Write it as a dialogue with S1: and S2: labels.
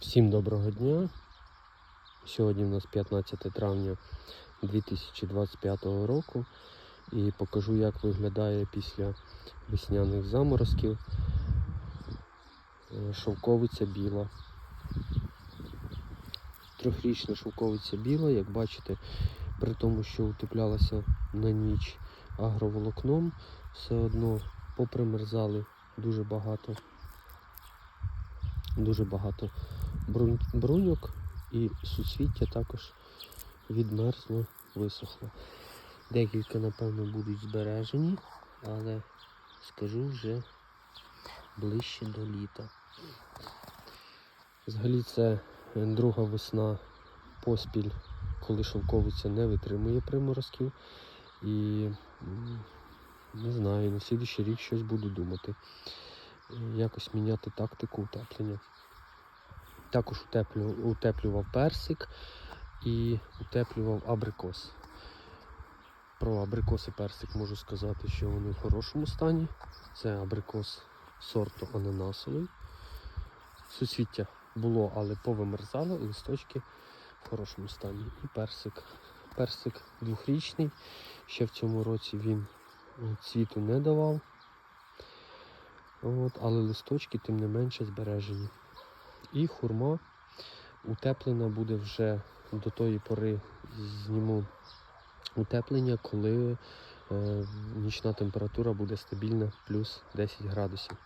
S1: Всім доброго дня. Сьогодні у нас 15 травня 2025 року і покажу, як виглядає після весняних заморозків е, шовковиця біла. Трьохрічна шовковиця біла, як бачите, при тому, що утеплялася на ніч агроволокном, все одно попримерзали дуже багато дуже багато бруньок і суцвіття також відмерзло, висохло. Декілька, напевно, будуть збережені, але скажу вже ближче до літа. Взагалі це друга весна поспіль, коли шовковиця не витримує приморозків. І не знаю, на слідуючий рік щось буду думати. Якось міняти тактику утеплення. Також утеплю, утеплював персик і утеплював абрикос. Про абрикос і персик можу сказати, що вони в хорошому стані. Це абрикос сорту ананасовий. Суцвіття було, але повимерзало, листочки в хорошому стані. І персик. Персик двохрічний. Ще в цьому році він цвіту не давав. От, але листочки тим не менше збережені. І хурма утеплена буде вже до тої пори зніму утеплення, коли е, нічна температура буде стабільна плюс 10 градусів.